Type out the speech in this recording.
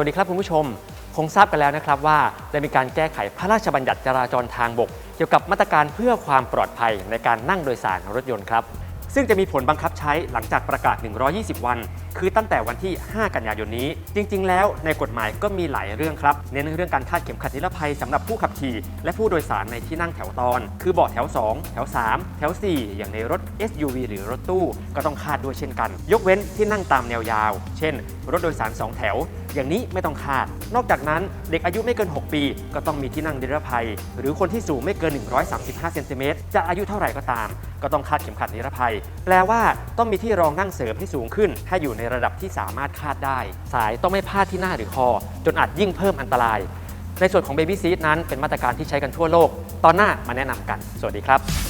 วัสดีครับคุณผู้ชม คงทราบกันแล้วนะครับว่าได้มีการแก้ไขพระราชบัญญัติจราจรทางบก เกี่ยวกับมาตรการเพื่อความปลอดภัยในการนั่งโดยสารรถยนต์ครับ ซึ่งจะมีผลบังคับใช้หลังจากประกาศ 120 วัน คือตั้งแต่วันที่ 5 กันยายนนี้ จริง ๆ แล้วในกฎหมายก็มีหลายเรื่องครับ เน้นเรื่องการคาดเข็มขัดนิรภัยสำหรับผู้ขับขี่ และผู้โดยสารในที่นั่งแถวตอน คือเบาะแถว 2 แถว 3 แถว 4 อย่างในรถ SUV หรือรถตู้ก็ต้องคาดด้วยเช่นกัน ยกเว้นที่นั่งตามแนวยาว เช่น รถโดยสาร 2 แถว อย่างนี้ไม่ต้องคาด นอกจากนั้นเด็กอายุไม่เกิน 6 ปี ก็ต้องมีที่นั่งนิรภัย หรือคนที่สูงไม่เกิน 135 เซนติเมตรจะอายุเท่าไหร่ก็ตาม ก็ต้องคาดเข็มขัดนิรภัย แปลว่าต้องมีที่รองนั่งเสริมให้สูงขึ้น ให้อยู่ในระดับที่สามารถคาดได้ สายต้องไม่พาดที่หน้าหรือคอ จนอาจยิ่งเพิ่มอันตราย ในส่วนของ Baby Seat นั้นเป็นมาตรการที่ใช้กันทั่วโลก ตอนหน้ามาแนะนำกัน สวัสดีครับ